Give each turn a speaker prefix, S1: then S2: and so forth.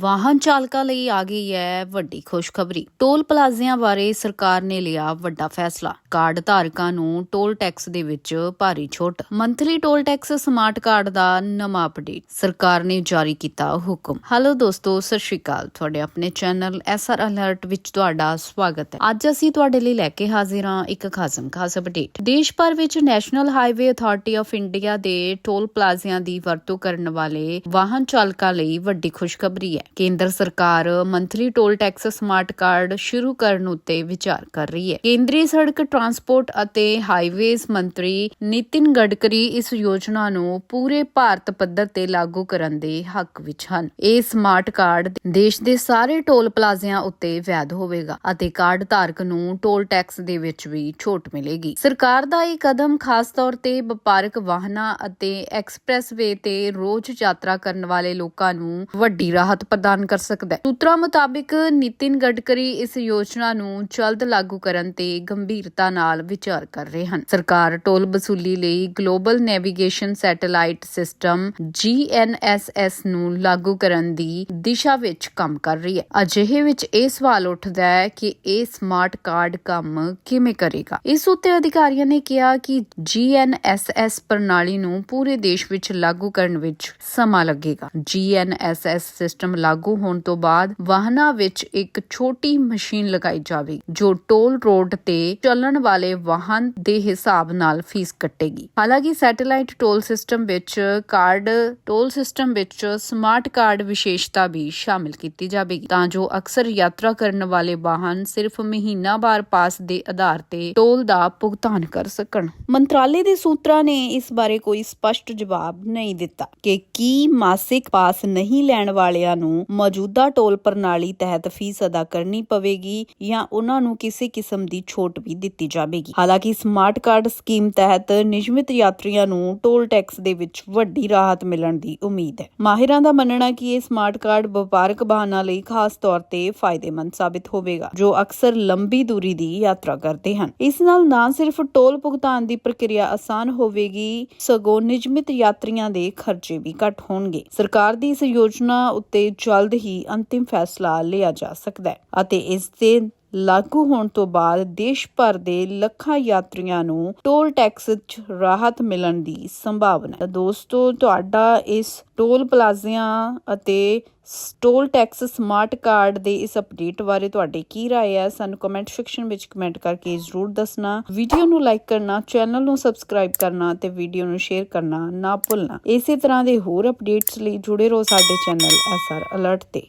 S1: ਵਾਹਨ ਚਾਲਕਾਂ ਲਈ ਆ ਗਈ ਹੈ ਵੱਡੀ ਖੁਸ਼ਖਬਰੀ। ਟੋਲ ਪਲਾਜ਼ਿਆਂ ਬਾਰੇ ਸਰਕਾਰ ਨੇ ਲਿਆ ਵੱਡਾ ਫੈਸਲਾ। ਕਾਰਡ ਧਾਰਕਾਂ ਨੂੰ ਟੋਲ ਟੈਕਸ ਦੇ ਵਿੱਚ ਭਾਰੀ ਛੋਟ। Monthly toll tax smart card ਦਾ ਨਵਾਂ ਅਪਡੇਟ ਸਰਕਾਰ ਨੇ ਜਾਰੀ ਕੀਤਾ ਹੁਕਮ। ਹੈਲੋ ਦੋਸਤੋ, ਸਤਿ ਸ਼੍ਰੀ ਅਕਾਲ। ਤੁਹਾਡੇ ਆਪਣੇ ਚੈਨਲ ਐਸਆਰ ਅਲਰਟ ਵਿੱਚ ਤੁਹਾਡਾ ਸਵਾਗਤ ਹੈ। ਅੱਜ ਅਸੀਂ ਤੁਹਾਡੇ ਲਈ ਲੈ ਕੇ ਹਾਜ਼ਰ ਹਾਂ ਇੱਕ ਖਾਸਮ ਖਾਸ ਅਪਡੇਟ। ਦੇਸ਼ ਭਰ ਵਿੱਚ national highway authority of India ਦੇ ਟੋਲ ਪਲਾਜ਼ਿਆਂ ਦੀ ਵਰਤੋਂ ਕਰਨ ਵਾਲੇ ਵਾਹਨ ਚਾਲਕਾਂ ਲਈ ਵੱਡੀ ਖੁਸ਼ਖਬਰੀ ਹੈ। ਕੇਂਦਰ ਸਰਕਾਰ monthly toll tax smart card ਸ਼ੁਰੂ ਕਰਨ ਉੱਤੇ ਵਿਚਾਰ ਕਰ ਰਹੀ ਹੈ। ਕੇਂਦਰੀ ਸੜਕ ਟਰਾਂਸਪੋਰਟ ਅਤੇ ਹਾਈਵੇਜ਼ ਮੰਤਰੀ ਨਿਤਿਨ ਗਡਕਰੀ ਇਸ ਯੋਜਨਾ ਨੂੰ ਪੂਰੇ ਭਾਰਤ ਪੱਧਰ ਤੇ ਲਾਗੂ ਕਰਨ ਦੇ ਹੱਕ ਵਿੱਚ ਹਨ। ਇਹ ਸਮਾਰਟ ਕਾਰਡ ਦੇਸ਼ ਦੇ ਸਾਰੇ ਟੋਲ ਪਲਾਜ਼ਿਆਂ ਉੱਤੇ ਵੈਧ ਹੋਵੇਗਾ ਅਤੇ ਕਾਰਡ ਧਾਰਕ ਨੂੰ ਟੋਲ ਟੈਕਸ ਦੇ ਵਿੱਚ ਵੀ ਛੋਟ ਮਿਲੇਗੀ। ਸਰਕਾਰ ਦਾ ਇਹ ਕਦਮ ਖਾਸ ਤੌਰ ਤੇ ਵਪਾਰਕ ਵਾਹਨਾਂ ਅਤੇ ਐਕਸਪ੍ਰੈਸਵੇ ਤੇ ਰੋਜ਼ ਯਾਤਰਾ ਕਰਨ ਵਾਲੇ ਲੋਕਾਂ ਨੂੰ ਵੱਡੀ ਰਾਹਤ ਪ੍ਰਦਾਨ ਕਰ ਸਕਦਾ ਹੈ। ਸੂਤਰਾਂ ਮੁਤਾਬਿਕ ਨਿਤਿਨ ਗਡਕਰੀ ਇਸ ਯੋਜਨਾ ਨੂੰ ਜਲਦ ਲਾਗੂ ਕਰਨ ਤੇ ਗੰਭੀਰਤਾ ਨਾਲ ਵਿਚਾਰ ਕਰ ਰਹੇ ਹਨ। ਸਰਕਾਰ ਟੋਲ ਵਸੂਲੀ ਲਈ global navigation satellite system GNSS ਨੂੰ ਲਾਗੂ ਕਰਨ ਦੀ ਦਿਸ਼ਾ ਵਿੱਚ ਕੰਮ ਕਰ ਰਹੀ ਹੈ। ਅਜਿਹੇ ਵਿੱਚ ਇਹ ਸਵਾਲ ਉੱਠਦਾ ਹੈ ਕਿ ਇਹ ਸਮਾਰਟ ਕਾਰਡ ਕੰਮ ਕਿਵੇਂ ਕਰੇਗਾ? ਇਸ ਉੱਤੇ ਅਧਿਕਾਰੀਆਂ ਨੇ ਕਿਹਾ ਕਿ GNSS ਪ੍ਰਣਾਲੀ ਨੂੰ ਪੂਰੇ ਦੇਸ਼ ਵਿੱਚ ਲਾਗੂ ਕਰਨ ਵਿੱਚ ਸਮਾਂ ਲੱਗੇਗਾ। GNSS ਸਿਸਟਮ ਲਾਗੂ ਹੋਣ ਤੋਂ ਬਾਅਦ ਵਾਹਨਾਂ ਵਿੱਚ ਇੱਕ ਛੋਟੀ ਮਸ਼ੀਨ ਲਗਾਈ ਜਾਵੇਗੀ ਜੋ ਟੋਲ ਰੋਡ ਤੇ ਚੱਲਣ ਵਾਲੇ ਵਾਹਨ ਦੇ ਹਿਸਾਬ ਨਾਲ ਫੀਸ ਕੱਟੇਗੀ। ਹਾਲਾਂਕਿ ਸੈਟੇਲਾਈਟ ਟੋਲ ਸਿਸਟਮ ਵਿੱਚ ਕਾਰਡ, ਟੋਲ ਸਿਸਟਮ ਵਿੱਚ ਸਮਾਰਟ ਕਾਰਡ ਵਿਸ਼ੇਸ਼ਤਾ ਵੀ ਸ਼ਾਮਿਲ ਕੀਤੀ ਜਾਵੇਗੀ, ਤਾਂ ਜੋ ਅਕਸਰ ਯਾਤਰਾ ਕਰਨ ਵਾਲੇ ਵਾਹਨ ਸਿਰਫ ਮਹੀਨਾਵਾਰ ਪਾਸ ਦੇ ਆਧਾਰ ਤੇ ਟੋਲ ਦਾ ਭੁਗਤਾਨ ਕਰ ਸਕਣ। ਮੰਤਰਾਲੇ ਦੇ ਸੂਤਰਾਂ ਨੇ ਇਸ ਬਾਰੇ ਕੋਈ ਸਪਸ਼ਟ ਜਵਾਬ ਨਹੀਂ ਦਿੱਤਾ ਕਿ ਕੀ ਮਾਸਿਕ ਪਾਸ ਨਹੀਂ ਲੈਣ ਵਾਲਿਆਂ ਨੂੰ ਮੌਜੂਦਾ ਟੋਲ ਪ੍ਰਣਾਲੀ ਤਹਿਤ ਫੀਸ ਅਦਾ ਕਰਨੀ ਪਵੇਗੀ ਜਾਂ ਉਹਨਾਂ ਨੂੰ ਕਿਸੇ ਕਿਸਮ ਦੀ ਛੋਟ ਵੀ ਦਿੱਤੀ ਜਾਵੇਗੀ। ਹਾਲਾਂਕਿ ਸਮਾਰਟ ਕਾਰਡ ਸਕੀਮ ਤਹਿਤ ਨਿਯਮਿਤ ਯਾਤਰੀਆਂ ਨੂੰ ਟੋਲ ਟੈਕਸ ਦੇ ਵਿੱਚ ਵੱਡੀ ਰਾਹਤ ਮਿਲਣ ਦੀ ਉਮੀਦ ਹੈ। ਮਾਹਿਰਾਂ ਦਾ ਮੰਨਣਾ ਕਿ ਇਹ ਸਮਾਰਟ ਕਾਰਡ ਵਪਾਰਕ ਵਾਹਨਾਂ ਲਈ ਖਾਸ ਤੌਰ ਤੇ ਫਾਇਦੇਮੰਦ ਸਾਬਿਤ ਹੋਵੇਗਾ, ਜੋ ਅਕਸਰ ਲੰਬੀ ਦੂਰੀ ਦੀ ਯਾਤਰਾ ਕਰਦੇ ਹਨ। ਇਸ ਨਾਲ ਨਾ ਸਿਰਫ ਟੋਲ ਭੁਗਤਾਨ ਦੀ ਪ੍ਰਕਿਰਿਆ ਆਸਾਨ ਹੋਵੇਗੀ, ਸਗੋਂ ਨਿਯਮਿਤ ਯਾਤਰੀਆਂ ਦੇ ਖਰਚੇ ਵੀ ਘੱਟ ਹੋਣਗੇ। ਸਰਕਾਰ ਦੀ ਇਸ ਯੋਜਨਾ ਉੱਤੇ ਜਲਦ ਹੀ ਅੰਤਿਮ ਫੈਸਲਾ ਲਿਆ ਜਾ ਸਕਦਾ ਹੈ ਅਤੇ ਇਸ ਦੇ ਲਾਗੂ ਹੋਣ ਤੋਂ ਬਾਅਦ ਦੇਸ਼ ਭਰ ਦੇ ਲੱਖਾਂ ਯਾਤਰੀਆਂ ਨੂੰ ਟੋਲ ਟੈਕਸ 'ਚ ਰਾਹਤ ਮਿਲਣ ਦੀ ਸੰਭਾਵਨਾ ਹੈ ਦੋਸਤੋ ਤੁਹਾਡਾ ਇਸ ਟੋਲ ਪਲਾਜ਼ਿਆਂ ਅਤੇ ਸ- ਟੋਲ ਟੈਕਸ ਸਮਾਰਟ ਕਾਰਡ ਦੇ ਇਸ ਅਪਡੇਟ ਬਾਰੇ ਤੁਹਾਡੇ ਕੀ رائے ਹੈ ਸਾਨੂੰ ਕਮੈਂਟ ਸੈਕਸ਼ਨ ਵਿੱਚ ਕਮੈਂਟ ਕਰਕੇ ਜ਼ਰੂਰ ਦੱਸਣਾ ਵੀਡੀਓ ਨੂੰ ਲਾਈਕ ਕਰਨਾ ਚੈਨਲ ਨੂੰ ਸਬਸਕ੍ਰਾਈਬ ਕਰਨਾ ਤੇ ਵੀਡੀਓ ਨੂੰ ਸ਼ੇਅਰ ਕਰਨਾ ਨਾ ਭੁੱਲਣਾ ਇਸੇ ਤਰ੍ਹਾਂ ਦੇ ਹੋਰ ਅਪਡੇਟਸ ਲਈ ਜੁੜੇ ਰਹੋ ਸਾਡੇ ਚੈਨਲ ਐਸਆਰ ਅਲਰਟ ਤੇ